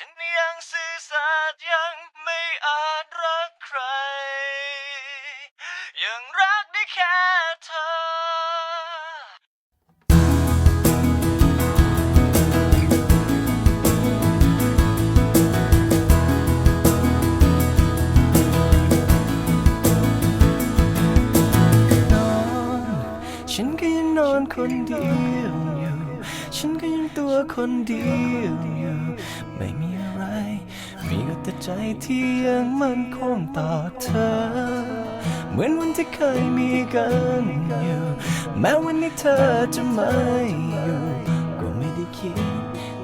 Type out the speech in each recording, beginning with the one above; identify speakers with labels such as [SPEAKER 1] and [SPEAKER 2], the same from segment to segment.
[SPEAKER 1] ฉันยังซื่อสัตย์ยังไม่อาจรักใคร ยังรักได้แค่เธอ ฉันก็ยังนอนคนเดียวอยู่ ฉันก็ยังตัวคนเดียวอยู่ไม่มีอะไร มีแต่ใจที่ยังมันคงต่อเธอ เหมือนวันที่เคยมีกันอยู่ แม้วันนี้เธอจะไม่อยู่ ก็ไม่ได้คิด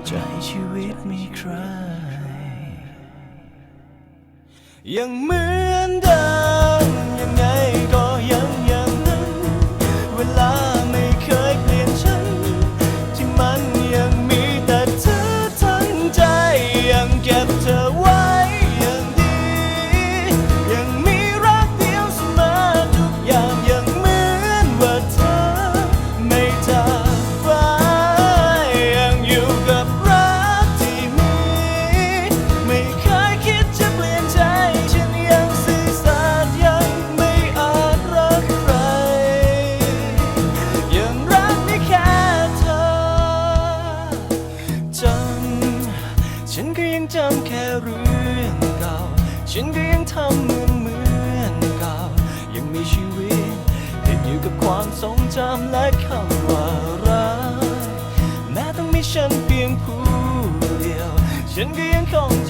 [SPEAKER 1] จะให้ชีวิตมีใครยังไม่ ฉันก็ยังทำเหมือนเหมือนเก่ายังมีชีวิตติดอยู่กับความทรงจำและคำว่ารักแม้ต้องมีฉันเพียงผู้เดียว ฉันก็ยังคง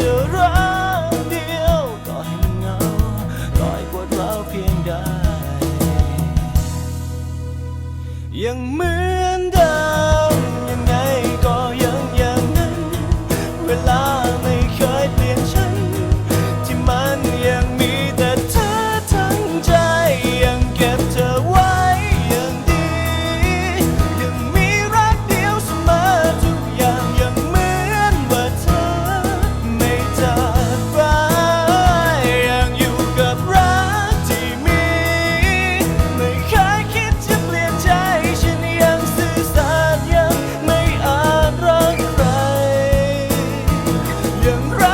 [SPEAKER 1] run.